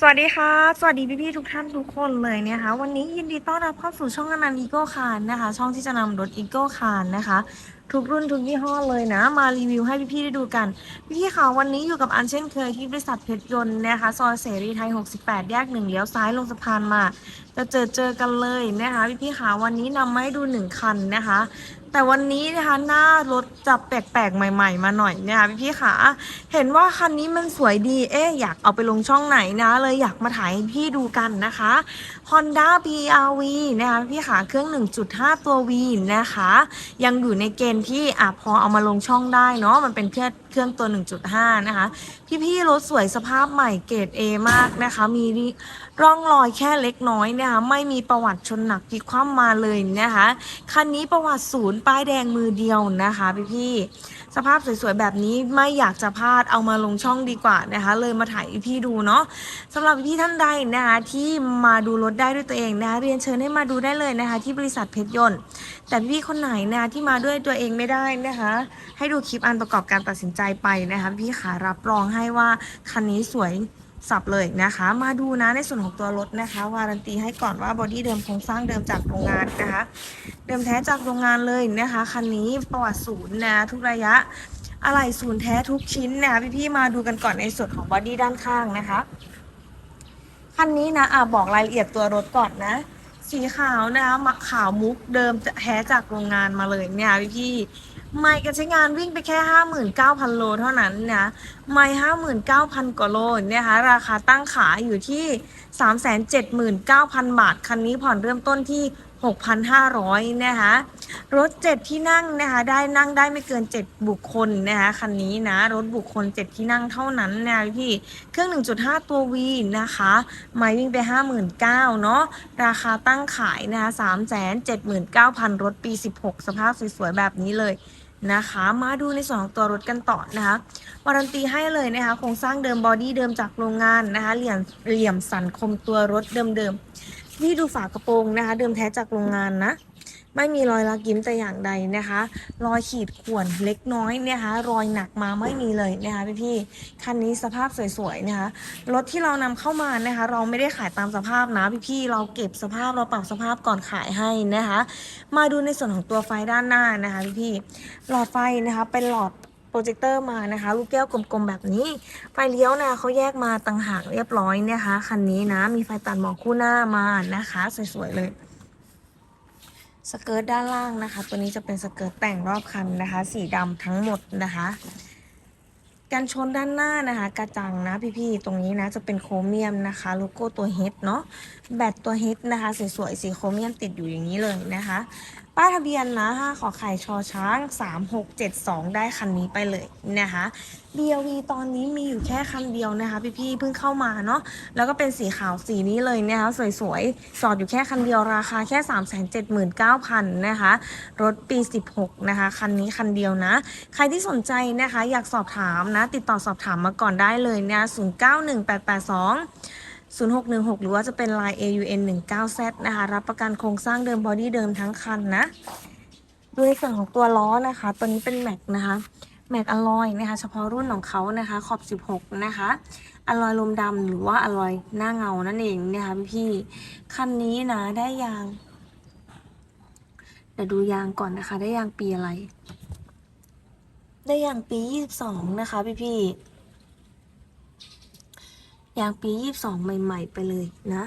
สวัสดีค่ะ สวัสดีพี่ๆทุกท่านทุกคนเลยนะคะ วันนี้ยินดีต้อนรับเข้าสู่ช่องอนันต์อีโก้คารนะคะ ช่องที่จะนำรถอีโก้คารนะคะ ทุกรุ่นทุกยี่ห้อเลยนะ มารีวิวให้พี่ๆได้ดูกัน พี่ๆค่ะวันนี้อยู่กับอันเช่นเคยที่บริษัทเพชรยนต์นะคะซอยเสรีไทย 68 แยกหนึ่งเลี้ยวซ้ายลงสะพานมาจะเจอเจอกันเลยนะคะพี่ๆค่ะวันนี้นำมาให้ดูหนึ่งคันนะคะ แต่วันนี้นะคะหน้ารถจะแปลกๆ ใหม่ ๆ มาหน่อยนะคะพี่ๆค่ะเห็นว่าคันนี้มันสวยดีเอ๊ะอยากเอาไปลงช่องไหนนะ เลยอยากมาถ่ายให้พี่ดูกันนะคะ Honda BRV นะคะพี่ขาเครื่อง 1.5 ตัว V นะคะ ยังอยู่ในเกณฑ์ที่อะพอเอามาลงช่องได้เนาะมันเป็นเครื่องเครื่องตัว 1.5 นะคะ พี่ๆรถสวยสภาพใหม่เกรด A มากนะคะมี ร่องรอยแค่เล็กน้อยนะคะไม่มีประวัติชนหนักพลิกคว่ำมาเลยนะคะคันนี้ประวัติศูนย์ป้ายแดงมือเดียวนะคะพี่ๆสภาพสวยๆแบบนี้ไม่อยากจะพลาดเอามาลงช่องดีกว่านะคะ เลยมาถ่ายพี่ดูเนาะสำหรับพี่ท่านใดนะคะที่มาดูรถได้ด้วยตัวเองนะคะเรียนเชิญให้มาดูได้เลยนะคะ ที่บริษัทเพชรยนต์ แต่พี่คนไหนนะคะที่มาด้วยตัวเองไม่ได้นะคะ ให้ดูคลิปอันประกอบการตัดสินใจไปนะคะ พี่ขารับรองให้ว่าคันนี้สวย สับเลยนะคะ มาดูนะในส่วนของตัวรถนะคะ วารันตีให้ก่อนว่าบอดี้เดิมโครงสร้างเดิมจากโรงงานนะคะ เดิมแท้จากโรงงานเลยนะคะคันนี้ประวัติศูนย์นะทุกระยะอะไรศูนย์แท้ทุกชิ้นนะคะพี่ๆมาดูกันก่อนในส่วนของบอดี้ด้านข้างนะคะคันนี้นะอะบอกรายละเอียดตัวรถก่อนนะ สีขาวนะคะมักขาวมุกเดิมแท้จากโรงงานมาเลยเนี่ยพี่ๆ ไม่กันใช้งานวิ่งไปแค่ 59,000 โลเท่านั้นนะ ไม่59,000 กว่าโลเนี่ยนะคะราคาตั้งขายอยู่ที่ 379,000 บาท คันนี้ผ่อนเริ่มต้นที่ 6,500 นะคะ รถ 7 ที่นั่งนะคะ ได้นั่งได้ไม่เกิน 7 บุคคลนะคะ คันนี้นะ รถบุคคล 7 ที่นั่งเท่านั้นนะพี่ เครื่อง 1.5 ตัว V นะคะ ไม่วิ่งไป 59,000เนาะ ราคาตั้งขายนะคะ379,000 รถปี 16 สภาพสวยๆ แบบนี้เลยนะคะ มาดูในส่วนของตัวรถกันต่อนะคะ วารันตีให้เลยนะคะ โครงสร้างเดิมบอดี้เดิมจากโรงงานนะคะ เหลี่ยมเหลี่ยมสันคมตัวรถเดิมๆ ที่ดูฝากระโปรงนะคะ เดิมแท้จากโรงงานนะ ไม่มีรอยลักยิ้มแต่อย่างใดนะคะ รอยขีดข่วนเล็กน้อยนะคะ รอยหนักมาไม่มีเลยนะคะพี่ๆคันนี้สภาพสวยๆนะคะรถที่เรานำเข้ามานะคะ เราไม่ได้ขายตามสภาพนะพี่ๆเราเก็บสภาพเราปรับสภาพก่อนขายให้นะคะ มาดูในส่วนของตัวไฟด้านหน้านะคะพี่ๆหลอดไฟนะคะเป็นหลอด รเจคเตอร์มานะคะ ลูกแก้วกลมๆแบบนี้ ไฟเลี้ยวนะเขาแยกมาต่างหากเรียบร้อยนะคะคันนี้นะมีไฟตัดหมอกคู่หน้ามานะคะสวยๆเลยสเกิร์ตด้านล่างนะคะ ตัวนี้จะเป็นสเกิร์ตแต่งรอบคันนะคะ สีดำทั้งหมดนะคะกันชนด้านหน้านะคะ กระจังนะพี่ๆ ตรงนี้นะจะเป็นโครเมียมนะคะ โลโก้ตัวเฮดเนาะแบตตัวเฮดนะคะสวยๆสีโครเมียมติดอยู่อย่างนี้เลยนะคะ ป้ายทะเบียนนะ5ขอไข่ชอช้าง 3672 ได้คันนี้ไปเลยนะคะ BLV ตอนนี้มีอยู่แค่คันเดียวนะคะพี่ๆเพิ่งเข้ามาเนาะแล้วก็เป็นสีขาวสีนี้เลยนะคะสวยๆ จอดอยู่แค่คันเดียวราคาแค่ 379,000นะคะรถปี 16 นะคะ คันนี้คันเดียวนะ ใครที่สนใจนะคะ อยากสอบถามนะ ติดต่อสอบถามมาก่อนได้เลยนะ091882 0616 หรือว่าจะเป็น Line AUN 19Z นะคะ รับประกันโครงสร้างเดิมบอดี้เดิมทั้งคันนะดูในส่วนของตัวล้อนะคะ ตัวนี้เป็นแม็กนะคะ แม็กอลลอยนะคะ เฉพาะรุ่นของเขานะคะ ขอบ 16 นะคะ อลลอยลมดำหรือว่าอลลอยหน้าเงานั่นเองนะคะพี่คันนี้นะได้ยางเดี๋ยวดูยางก่อนนะคะ ได้ยางปีอะไร ได้ยางปี 22 นะคะพี่ๆ ยางปี22ใหม่ ๆ ไปเลยนะ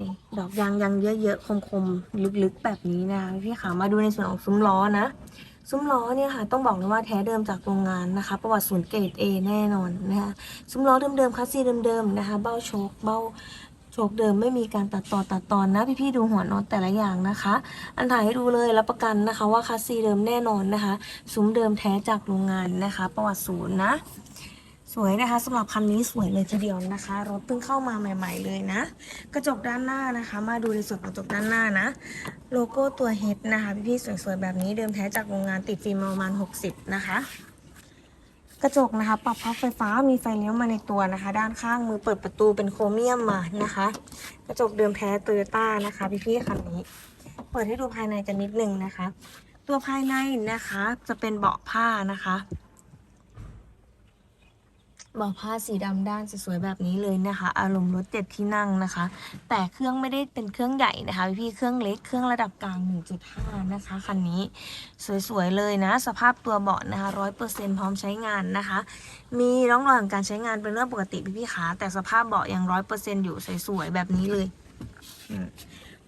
นี่ดอกยางยังเยอะๆคมๆลึกๆแบบนี้นะคะพี่ขามาดูในส่วนของซุ้มล้อนะ ซุ้มล้อเนี่ยค่ะ ต้องบอกเลยว่าแท้เดิมจากโรงงานนะคะ ประวัติศูนย์เกรด A แน่นอนนะคะซุ้มล้อเดิมๆคัสซีเดิมๆนะคะ เบ้าโชคเบ้า โชคเดิมไม่มีการตัดต่อตัดตอนนะพี่ๆดูหัวน็อตแต่ละอย่างนะคะ อันถ่ายให้ดูเลยรับประกันนะคะ ว่าคัสซีเดิมแน่นอนนะคะซุ้มเดิมแท้จากโรงงานนะคะ ประวัติศูนย์นะสวยนะคะสำหรับคันนี้สวยเลยทีเดียวนะคะ รถเพิ่งเข้ามาใหม่ ๆ เลยนะ กระจกด้านหน้านะคะ มาดูในส่วนกระจกด้านหน้านะ โลโก้ตัวเฮดนะคะ พี่ๆสวยๆแบบนี้เดิมแท้จากโรงงานติดฟิล์มประมาณ 60 นะคะ กระจกนะคะ ปรับพับไฟฟ้ามีไฟเลี้ยวมาในตัวนะคะ ด้านข้างมือเปิดประตูเป็นโครเมียมมานะคะ กระจกเดิมแท้โตโยต้านะคะพี่ๆคันนี้ เปิดให้ดูภายในกันนิดนึงนะคะ ตัวภายในนะคะจะเป็นเบาะผ้านะคะ บอกผ้าสีดำด้านสวยๆแบบนี้เลยนะคะ อารมณ์รถเจ็ดที่นั่งนะคะ แต่เครื่องไม่ได้เป็นเครื่องใหญ่นะคะพี่ๆเครื่องเล็กเครื่องระดับกลาง 1.5 นะคะคันนี้สวยๆเลยนะ สภาพตัวเบาะนะคะร้อยเปอร์เซ็นพร้อมใช้งานนะคะ มีร่องรอยของการใช้งานเป็นเรื่องปกติพี่ๆขาแต่สภาพเบาะยังร้อยเปอร์เซ็นอยู่สวยๆแบบนี้เลยอืม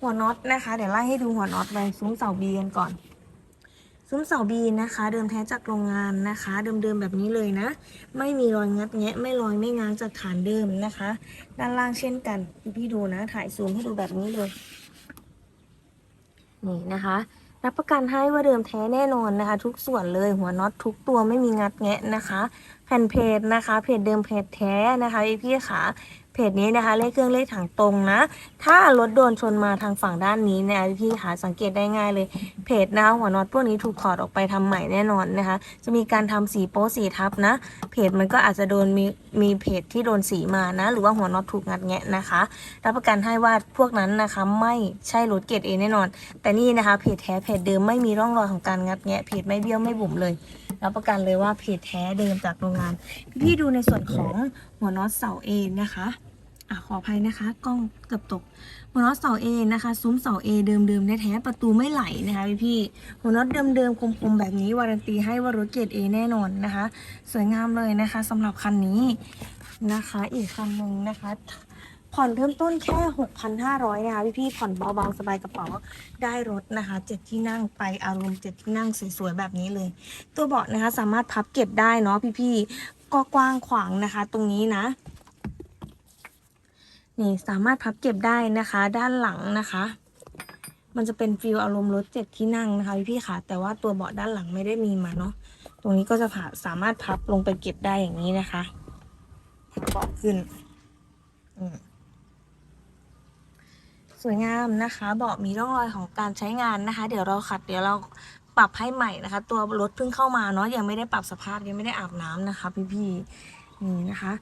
หัวน็อตนะคะ เดี๋ยวไล่ให้ดูหัวน็อตเลยซุ้มเสาบีกันก่อน ซุ้มเสาบีนะคะ เดิมแท้จากโรงงานนะคะ เดิมๆแบบนี้เลยนะ ไม่มีรอยงัดแงะไม่รอยไม่ง้างจากฐานเดิมนะคะ ด้านล่างเช่นกันพี่ดูนะ ถ่ายซูมให้ดูแบบนี้เลยนี่นะคะ รับประกันให้ว่าเดิมแท้แน่นอนนะคะ ทุกส่วนเลยหัวน็อตทุกตัวไม่มีงัดแงะนะคะ แผ่นเพจนะคะ เพจเดิมเพจแท้นะคะพี่ๆขา เพจนี้นะคะเลขเครื่องเลขถังตรงนะ ถ้ารถโดนชนมาทางฝั่งด้านนี้เนี่ยพี่ๆขาสังเกตได้ง่ายเลย เพจนะคะหัวน็อตพวกนี้ถูกถอดออกไปทำใหม่แน่นอนนะคะ จะมีการทำสีโป๊สีทับนะ เพจมันก็อาจจะโดนมีมีเพจที่โดนสีมานะ หรือว่าหัวน็อตถูกงัดแงะนะคะ รับประกันให้ว่าพวกนั้นนะคะไม่ใช่รถเกรดเอแน่นอน แต่นี่นะคะเพจแท้เพจเดิมไม่มีร่องรอยของการงัดแงะเพจไม่เบี้ยวไม่บุ๋มเลยรับประกันเลยว่าเพจแท้เดิมจากโรงงาน พี่ดูในส่วนของหัวน็อตเสาเอนะคะ อะขออภัยนะคะ กล้องเกือบตกหัวน็อตเสาเอนะคะ ซุ้มเสาเอเดิมๆแท้ๆประตูไม่ไหลนะคะพี่พี่ๆหัวน็อตเดิมๆคมๆแบบนี้วารันตีให้ว่ารถเกรดเอแน่นอนนะคะ สวยงามเลยนะคะสำหรับคันนี้นะคะ อีกคันหนึ่งนะคะผ่อนเริ่มต้นแค่ 6,500 นะคะพี่พี่ๆผ่อนเบาๆ สบายกระเป๋า ได้รถนะคะเจ็ดที่นั่งไปอารมณ์เจ็ดที่นั่งสวยๆ แบบนี้เลย ตัวเบาะนะคะสามารถพับเก็บได้เนาะพี่ๆ ก็กว้างขวางนะคะ ตรงนี้นะ นี่สามารถพับเก็บได้นะคะ ด้านหลังนะคะ มันจะเป็นฟิลอารมณ์รถเจ็ดที่นั่งนะคะพี่ๆค่ะ แต่ว่าตัวเบาะด้านหลังไม่ได้มีมาเนาะตรงนี้ก็จะสามารถพับลงไปเก็บได้อย่างนี้นะคะพับเบาะขึ้นสวยงามนะคะเบาะมีร่องรอยของการใช้งานนะคะ เดี๋ยวเราขัดเดี๋ยวเราปรับให้ใหม่นะคะ ตัวรถเพิ่งเข้ามาเนาะยังไม่ได้ปรับสภาพยังไม่ได้อาบน้ำนะคะ พี่ๆ นี่นะคะ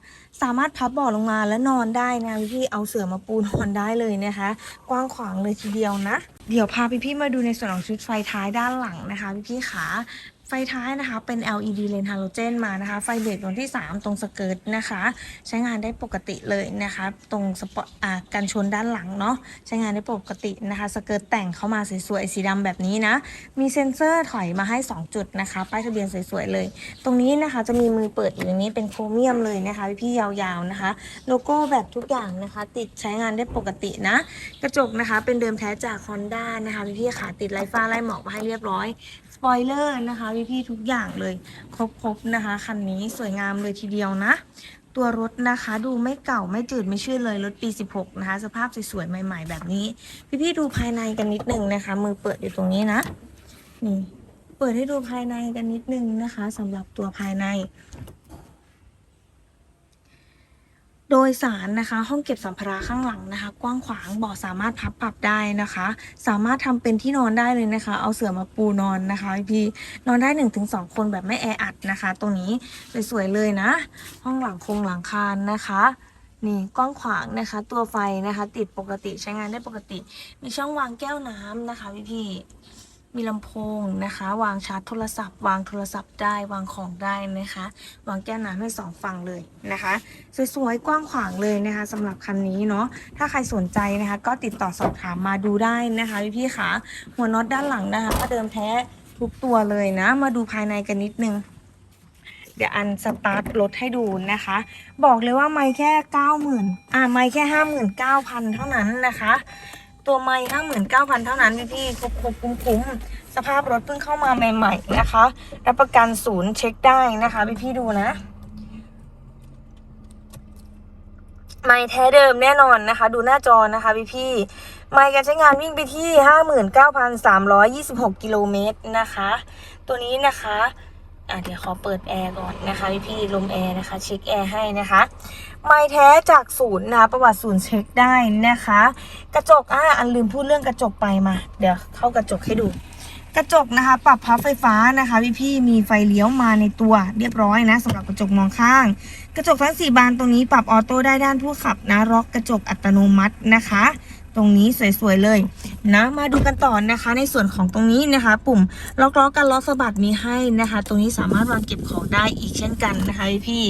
สามารถพับเบาะลงมาแล้วนอนได้นะพี่ๆเอาเสื่อมาปูนอนได้เลยนะคะ กว้างขวางเลยทีเดียวนะ เดี๋ยวพาพี่ๆมาดูในส่วนของชุดไฟท้ายด้านหลังนะคะพี่ๆขา ไฟท้ายนะคะเป็น LED เลนส์ฮาโลเจนมานะคะ ไฟเบรกดวงที่ 3 ตรงสเกิร์ตนะคะ ใช้งานได้ปกติเลยนะคะ ตรงสปอตอ่กันชนด้านหลังเนาะใช้งานได้ปกตินะคะ สเกิร์ตแต่งเข้ามาสวยๆสีดำแบบนี้นะ มีเซ็นเซอร์ถอยมาให้ 2 จุดนะคะ ป้ายทะเบียนสวยๆเลย ตรงนี้นะคะจะมีมือเปิดอยู่ตรงนี้เป็นโครเมียมเลยนะคะ พี่ๆยาวๆนะคะ โลโก้แบบทุกอย่างนะคะ ติดใช้งานได้ปกตินะ กระจกนะคะเป็นเดิมแท้จาก Honda นะคะพี่ๆขาติดไลฟ้าไล่หมอกมาให้เรียบร้อยสปอยเลอร์นะคะพี่ๆทุกอย่างเลย ครบๆนะคะ คันนี้สวยงามเลยทีเดียวนะ ตัวรถนะคะดูไม่เก่าไม่จืดไม่ชืดเลยรถปี 16 นะคะ สภาพสวยๆ ใหม่ ๆ แบบนี้ พี่ๆดูภายในกันนิดนึงนะคะ มือเปิดอยู่ตรงนี้นะ นี่ เปิดให้ดูภายในกันนิดนึงนะคะสำหรับตัวภายใน โดยสารนะคะห้องเก็บสัมภาระข้างหลังนะคะ กว้างขวางเบาะสามารถพับปรับได้นะคะ สามารถทำเป็นที่นอนได้เลยนะคะ เอาเสื่อมาปูนอนนะคะพี่นอนได้หนึ่งถึงสองคนแบบไม่แออัดนะคะ ตรงนี้สวยๆเลยนะ ห้องหลังคงหลังคานนะคะนี่กว้างขวางนะคะ ตัวไฟนะคะ ติดปกติใช้งานได้ปกติ มีช่องวางแก้วน้ำนะคะพี่ๆ มีลำโพงนะคะ วางชาร์จโทรศัพท์ วางโทรศัพท์ได้วางของได้นะคะ วางแก้วน้ำให้สองฝั่งเลยนะคะ สวยๆกว้างขวางเลยนะคะสำหรับคันนี้เนาะถ้าใครสนใจนะคะ ก็ติดต่อสอบถามมาดูได้นะคะพี่ๆค่ะหัวน็อตด้านหลังนะคะก็เดิมแท้ทุกตัวเลยนะ มาดูภายในกันนิดนึงเดี๋ยวอันสตาร์ทรถให้ดูนะคะ บอกเลยว่าไม่แค่เก้าหมื่นอ่าไม่แค่ห้าหมื่นเก้าพันเท่านั้นนะคะ ตัวไม่ห้าหมื่นเก้าพันเท่านั้นพี่พี่ๆคุ้มคุ้มๆสภาพรถเพิ่งเข้ามาใหม่ ๆ นะคะ รับประกันศูนย์เช็คได้นะคะ พี่พี่ๆดูนะ ไม่แท้เดิมแน่นอนนะคะ ดูหน้าจอนะคะพี่พี่ๆไม่การใช้งานวิ่งไปที่59,326กิโลเมตรนะคะ ตัวนี้นะคะอะเดี๋ยวขอเปิดแอร์ก่อนนะคะพี่พี่ๆลมแอร์นะคะ เช็คแอร์ให้นะคะ ไม่แท้จากศูนย์นะคะประวัติศูนย์เช็คได้นะคะ กระจกอะอันลืมพูดเรื่องกระจกไปมา เดี๋ยวเข้ากระจกให้ดู กระจกนะคะ ปรับพับไฟฟ้านะคะพี่พี่มีไฟเลี้ยวมาในตัวเรียบร้อยนะสำหรับกระจกมองข้าง กระจกทั้ง4บานตรงนี้ปรับออโต้ได้ด้านผู้ขับนะล็อกกระจกอัตโนมัตินะคะตรงนี้สวยๆเลยนะมาดูกันต่อนะคะ ในส่วนของตรงนี้นะคะ ปุ่มล็อกล้อกันล้อสะบัดมีให้นะคะ ตรงนี้สามารถวางเก็บของได้อีกเช่นกันนะคะพี่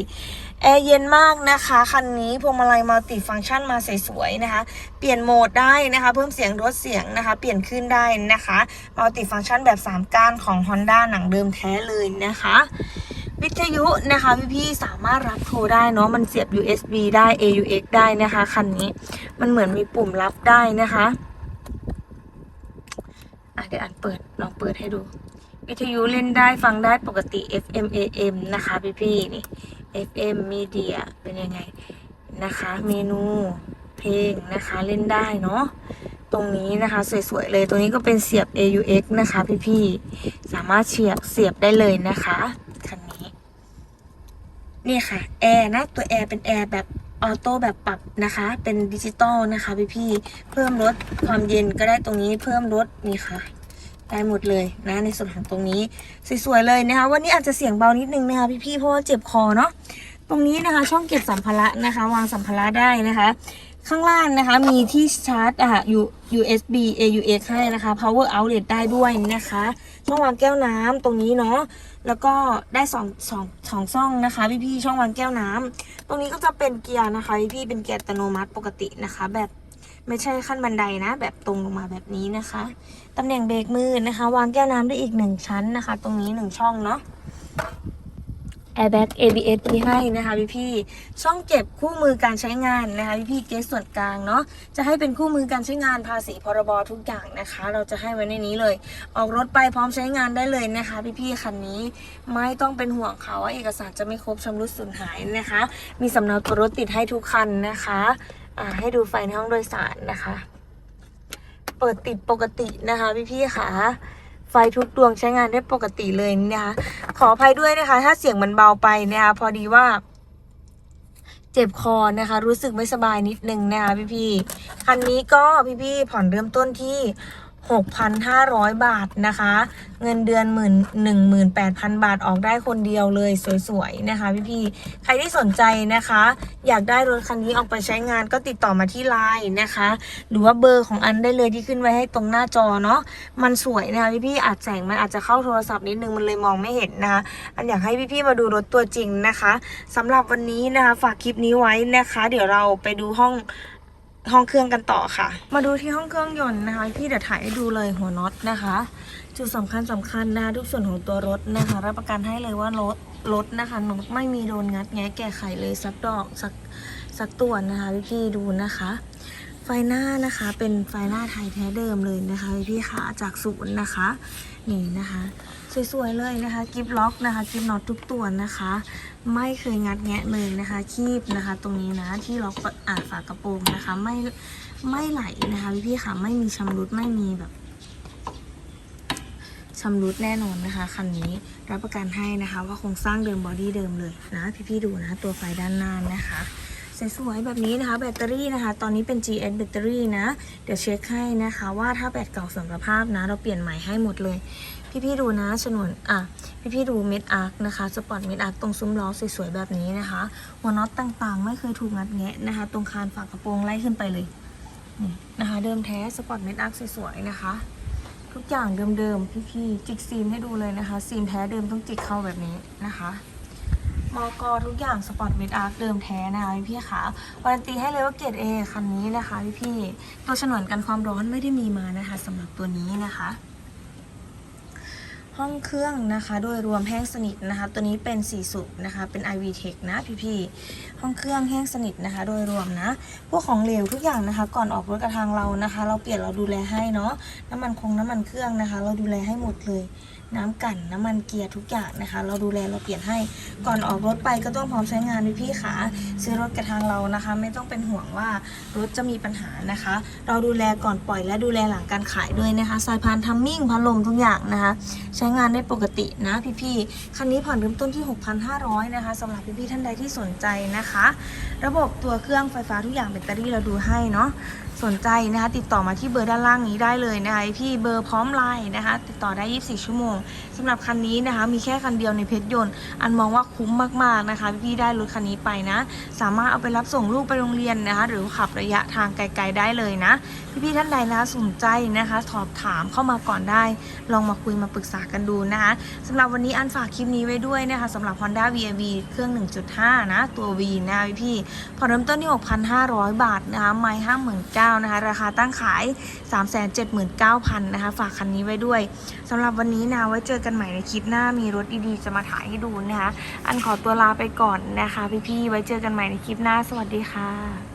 แอร์เย็นมากนะคะ คันนี้พวงมาลัยมัลติฟังก์ชันมาสวยๆนะคะ เปลี่ยนโหมดได้นะคะ เพิ่มเสียงลดเสียงนะคะ เปลี่ยนขึ้นได้นะคะมัลติฟังก์ชันแบบ 3 ก้านของ Honda หนังเดิมแท้เลยนะคะวิทยุนะคะพี่ๆสามารถรับโทรได้เนาะมันเสียบ USB ได้ AUX ได้นะคะ คันนี้มันเหมือนมีปุ่มรับได้นะคะอะเดี๋ยวอันเปิดลองเปิดให้ดู วิทยุเล่นได้ฟังได้ปกติ FM AM นะคะ พี่ๆนี่ FM Media เป็นยังไงนะคะ เมนูเพลงนะคะเล่นได้เนาะตรงนี้นะคะ สวยๆเลยตรงนี้ก็เป็นเสียบ AUX นะคะ พี่ๆสามารถเสียบเสียบได้เลยนะคะคันนี้ นี่ค่ะแอร์นะตัวแอร์เป็นแอร์แบบออโต้แบบปรับนะคะ เป็นดิจิตอลนะคะ พี่ๆเพิ่มลดความเย็นก็ได้ตรงนี้เพิ่มลดนี่ค่ะ ได้หมดเลยนะในส่วนของตรงนี้สวยๆเลยนะคะ วันนี้อาจจะเสียงเบานิดนึงนะคะพี่ๆเพราะว่าเจ็บคอเนาะตรงนี้นะคะ ช่องเก็บสัมภาระนะคะ วางสัมภาระได้นะคะ ข้างล่างนะคะมีที่ชาร์จอะ USB AUX ให้นะคะ power outlet ได้ด้วยนะคะ ช่องวางแก้วน้ำตรงนี้เนาะแล้วก็ได้สองสองสองช่องนะคะ พี่ๆช่องวางแก้วน้ำตรงนี้ก็จะเป็นเกียร์นะคะ พี่ๆเป็นเกียร์อัตโนมัติปกตินะคะ แบบ ไม่ใช่ขั้นบันไดนะ แบบตรงลงมาแบบนี้นะคะตำแหน่งเบรกมือนะคะ วางแก้วน้ำได้อีกหนึ่งชั้นนะคะ ตรงนี้หนึ่งช่องเนาะ airbag ABS มีให้นะคะพี่พี่ๆช่องเก็บคู่มือการใช้งานนะคะพี่พี่ๆเกสส่วนกลางเนาะจะให้เป็นคู่มือการใช้งานภาษีพรบทุกอย่างนะคะ เราจะให้ไว้ในนี้เลย ออกรถไปพร้อมใช้งานได้เลยนะคะ พี่พี่ๆคันนี้ไม่ต้องเป็นห่วงเขาว่าเอกสารจะไม่ครบชำรุดสูญหายนะคะ มีสำเนาตัวรถติดให้ทุกคันนะคะ ให้ดูไฟในห้องโดยสารนะคะ เปิดติดปกตินะคะพี่ๆค่ะไฟทุกดวงใช้งานได้ปกติเลยนะคะ ขออภัยด้วยนะคะ ถ้าเสียงมันเบาไปนะคะ พอดีว่า เจ็บคอนะคะ รู้สึกไม่สบายนิดนึงนะคะพี่ๆคันนี้ก็พี่ๆผ่อนเริ่มต้นที่ 6,500 บาทนะคะ เงินเดือนหมื่นหนึ่งหมื่นแปดพันบาทออกได้คนเดียวเลยสวยๆนะคะพี่ๆใครที่สนใจนะคะ อยากได้รถคันนี้ออกไปใช้งานก็ติดต่อมาที่ไลน์นะคะ หรือว่าเบอร์ของอันได้เลยที่ขึ้นไว้ให้ตรงหน้าจอเนาะมันสวยนะคะพี่ๆอาจแสงมันอาจจะเข้าโทรศัพท์นิดนึงมันเลยมองไม่เห็นนะคะอันอยากให้พี่ๆมาดูรถตัวจริงนะคะสำหรับวันนี้นะคะ ฝากคลิปนี้ไว้นะคะ เดี๋ยวเราไปดูห้อง ห้องเครื่องกันต่อค่ะ มาดูที่ห้องเครื่องยนต์นะคะพี่เดี๋ยวถ่ายให้ดูเลยหัวน็อตนะคะ จุดสำคัญสำคัญนะทุกส่วนของตัวรถนะคะ รับประกันให้เลยว่ารถรถนะคะนไม่มีโดนงัดแงะแก้ไขเลยสักดอกสักสักตัวนะคะพี่ดูนะคะ ไฟหน้านะคะเป็นไฟหน้าไทยแท้เดิมเลยนะคะพี่ค่ะจากศูนย์นะคะ นี่นะคะ สวยๆเลยนะคะกิฟล็อกนะคะกิฟน็อตทุกตัวนะคะ ไม่เคยงัดแงะเลยนะคะคีบนะคะ ตรงนี้นะที่ล็อกอ่าฝากระโปรงนะคะ ไม่ไม่ไหลนะคะพี่ๆค่ะไม่มีชำรุดไม่มีแบบชำรุดแน่นอนนะคะคันนี้รับประกันให้นะคะ ว่าโครงสร้างเดิมบอดี้เดิมเลยนะพี่ๆดูนะ ตัวไฟด้านหน้านะคะ สวยๆแบบนี้นะคะ แบตเตอรี่นะคะ ตอนนี้เป็น GS แบตเตอรี่นะ เดี๋ยวเช็คให้นะคะ ว่าถ้าแบตเก่าเสื่อมสภาพนะ เราเปลี่ยนใหม่ให้หมดเลย พี่ๆดูนะฉนวนอะพี่ๆดูเม็ดอาร์คนะคะสปอตเม็ดอาร์คตรงซุ้มล้อสวยๆแบบนี้นะคะ หัวน็อตต่างๆ ไม่เคยถูกงัดแงะนะคะ ตรงคานฝากระโปรงไล่ขึ้นไปเลยนี่นะคะ เดิมแท้สปอตเม็ดอาร์คสวยๆนะคะทุกอย่างเดิมๆพี่ๆจิกซีนให้ดูเลยนะคะซีนแท้เดิมต้องจิกเข้าแบบนี้นะคะ มอกอทุกอย่างสปอร์ตเมดอาร์คเดิมแท้นะคะพี่พี่ๆค่ะการันตีให้เลยว่าเกรดเอคันนี้นะคะพี่พี่ๆตัวฉนวนกันความร้อนไม่ได้มีมานะคะสำหรับตัวนี้นะคะห้องเครื่องนะคะโดยรวมแห้งสนิทนะคะ ตัวนี้เป็นสีสุกนะคะ เป็น IV Tech นะพี่พี่ๆห้องเครื่องแห้งสนิทนะคะ โดยรวมนะพวกของเหลวทุกอย่างนะคะ ก่อนออกรถกระทางเรานะคะ เราเปลี่ยนเราดูแลให้เนาะน้ำมันคงน้ำมันเครื่องนะคะ เราดูแลให้หมดเลย น้ำกันน้ำมันเกียร์ทุกอย่างนะคะ เราดูแลเราเปลี่ยนให้ก่อนออกรถไปก็ต้องพร้อมใช้งานพี่พี่ขาซื้อรถกระทางเรานะคะ ไม่ต้องเป็นห่วงว่ารถจะมีปัญหานะคะ เราดูแลก่อนปล่อยและดูแลหลังการขายด้วยนะคะสายพานทัมมิ่งพัดลมทุกอย่างนะคะ ใช้งานได้ปกตินะพี่ๆคันนี้ผ่อนเริ่มต้นที่ 6,500นะคะสำหรับพี่ๆท่านใดที่สนใจนะคะ ระบบตัวเครื่องไฟฟ้าทุกอย่างแบตเตอรี่เราดูให้เนาะ สนใจนะคะติดต่อมาที่เบอร์ด้านล่างนี้ได้เลยนะคะพี่เบอร์พร้อมไลน์นะคะติดต่อได้ 24 ชั่วโมงสำหรับคันนี้นะคะมีแค่คันเดียวในเพชรยนต์ อันมองว่าคุ้มมากๆนะคะ พี่ได้รถคันนี้ไปนะ สามารถเอาไปรับส่งลูกไปโรงเรียนนะคะหรือขับระยะทางไกลๆได้เลยนะ พี่ๆท่านใดนะคะสนใจนะคะสอบถามเข้ามาก่อนได้ ลองมาคุยมาปรึกษากันดูนะคะสำหรับวันนี้อันฝากคลิปนี้ไว้ด้วยนะคะสำหรับ Honda VAV เครื่อง 1.5 นะ ตัว V นะคะพี่พอเริ่มต้นที่ 6,500 บาทนะคะไม่59,000นะคะ ราคาตั้งขาย 379,000นะคะ ฝากคันนี้ไว้ด้วยสำหรับวันนี้นะไว้เจอกันใหม่ในคลิปหน้ามีรถดีๆจะมาถ่ายให้ดูนะคะ อันขอตัวลาไปก่อนนะคะ พี่ๆไว้เจอกันใหม่ในคลิปหน้าสวัสดีค่ะ